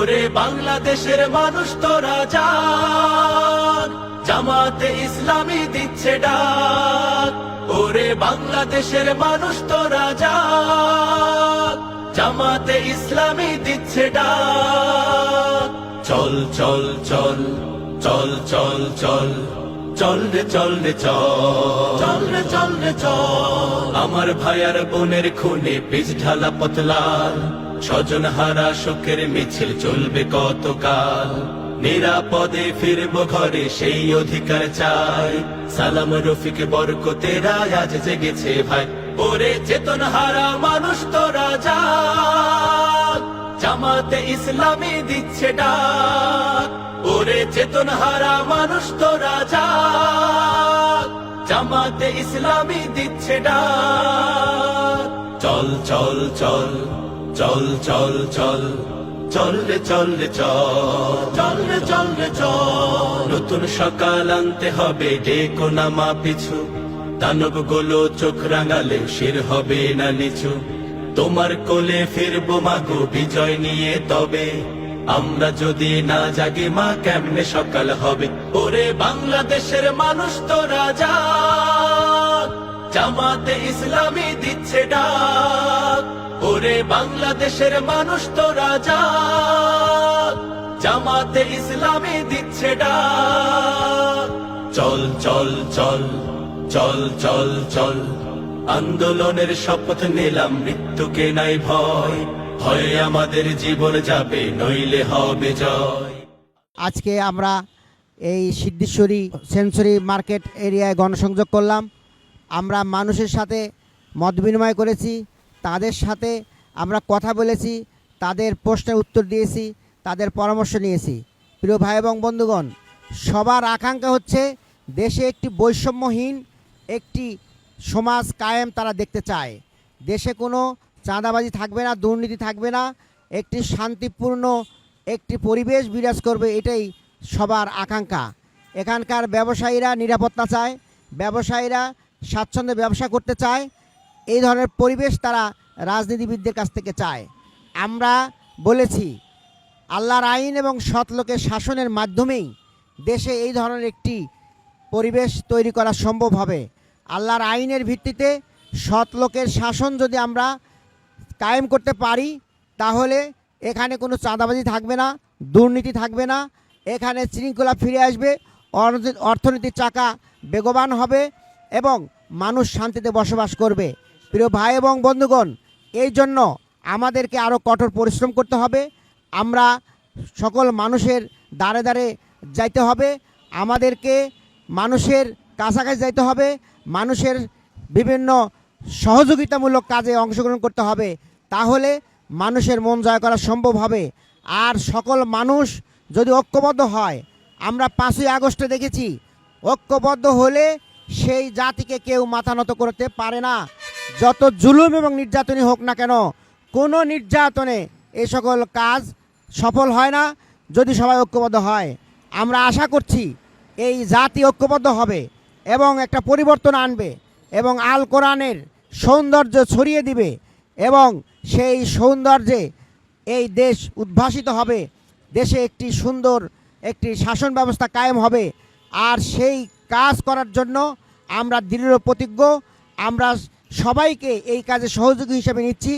ওরে বাংলাদেশের মানুষ তোরা যান জামাতে ইসলামী দিচ্ছে ডাক। ওরে বাংলাদেশের মানুষ তোরা যান জামাতে ইসলামী দিচ্ছে ডাক। চল চল চল চল চল চল চল রে চল রে, চল। চল রে চল রে, চল। আমার ভাইয়ার বোনের খুনে পিছ ঢালা পতলাল স্বজন হারা শোকের মিছিল চলবে কতকাল? নিরাপদে ফিরব ঘরে সেই অধিকার চাই। সালাম, রফিক বরকতেরা আজ জেগেছে ভাই। ওরে চেতন হারা মানুষ তো রাজা। জামাতে ইসলামী দিচ্ছে ডাক। ওরে চেতন হারা মানুষ তো রাজা। জামাতে ইসলামী দিচ্ছে ডাক। চল চল চল। চল চল চল চল রে চল রে চল রে চল রে চল নতুন সকাল আনতে হবে, ডেকো নামা পিছু। দানবগুলো চোখ রাঙালে শির হবে না নিচু। তোমার কোলে ফিরবো মাগো বিজয় নিয়ে তবে। আমরা যদি না জাগে মা, কেমনে সকাল হবে? ওরে বাংলাদেশের মানুষ তো যা জামাতে ইসলামী দিচ্ছে ডাক। ওরে বাংলাদেশের মানুষ তোরা যা জামাতে ইসলামী দিচ্ছে ডাক। চল চল চল চল চল চল। আন্দোলনের শপথ নিলাম, মৃত্যুকে নাই ভয়। ভয়ে আমাদের জীবন যাবে, নইলে হবে জয়। আজকে আমরা এই সিদ্ধেশ্বরী সেঞ্চুরি মার্কেট এরিয়ায় গণসংযোগ করলাম। আমরা মানুষের সাথে মত বিনিময় করেছি, তাদের সাথে আমরা কথা বলেছি, তাদের প্রশ্নের উত্তর দিয়েছি, তাদের পরামর্শ নিয়েছি। প্রিয় ভাই এবং বন্ধুগণ, সবার আকাঙ্ক্ষা হচ্ছে দেশে একটি বৈষম্যহীন একটি সমাজ কায়েম তারা দেখতে চায়। দেশে কোনো চাঁদাবাজি থাকবে না, দুর্নীতি থাকবে না, একটি শান্তিপূর্ণ একটি পরিবেশ বিরাজ করবে, এটাই সবার আকাঙ্ক্ষা। এখানকার ব্যবসায়ীরা নিরাপত্তা চায়, ব্যবসায়ীরা স্বাচ্ছন্দ্যে ব্যবসা করতে চায়, এই ধরনের পরিবেশ তারা রাজনীতিবিদদের কাছ থেকে চায়। আমরা বলেছি, আল্লাহর আইন এবং সৎ লোকের শাসনের মাধ্যমেই দেশে এই ধরনের একটি পরিবেশ তৈরি করা সম্ভব হবে। আল্লাহর আইনের ভিত্তিতে সৎ লোকের শাসন যদি আমরা কায়েম করতে পারি, তাহলে এখানে কোনো চাঁদাবাজি থাকবে না, দুর্নীতি থাকবে না, এখানে শৃঙ্খলা ফিরে আসবে অর্থনীতির চাকা বেগবান হবে এবং মানুষ শান্তিতে বসবাস করবে। প্রিয় ভাই এবং বন্ধুগণ, এই জন্য আমাদেরকে আরও কঠোর পরিশ্রম করতে হবে। আমরা সকল মানুষের দ্বারে দ্বারে যাইতে হবে। আমাদেরকে মানুষের কাছাকাছি যাইতে হবে। মানুষের বিভিন্ন সহযোগিতামূলক কাজে অংশগ্রহণ করতে হবে। তাহলে মানুষের মন জয় করা সম্ভব হবে। আর সকল মানুষ যদি ঐক্যবদ্ধ হয়, আমরা পাঁচই আগস্টে দেখেছি, ঐক্যবদ্ধ হলে সেই জাতিকে কেউ মাথা নত করতে পারে না। যত জুলুম এবং নির্যাতনই হোক না কেন, কোনো নির্যাতনে এই সকল কাজ সফল হয় না, যদি সবাই ঐক্যবদ্ধ হয়। আমরা আশা করছি এই জাতি ঐক্যবদ্ধ হবে এবং একটা পরিবর্তন আনবে এবং আল কোরআনের সৌন্দর্য ছড়িয়ে দিবে এবং সেই সৌন্দর্যে এই দেশ উদ্ভাসিত হবে, দেশে একটি সুন্দর একটি শাসন ব্যবস্থা কায়েম হবে। আর সেই কাজ করার জন্য আমরা দৃঢ় প্রতিজ্ঞ। আমরা সবাইকে এই কাজে সহযোগী হিসেবে নিচ্ছি।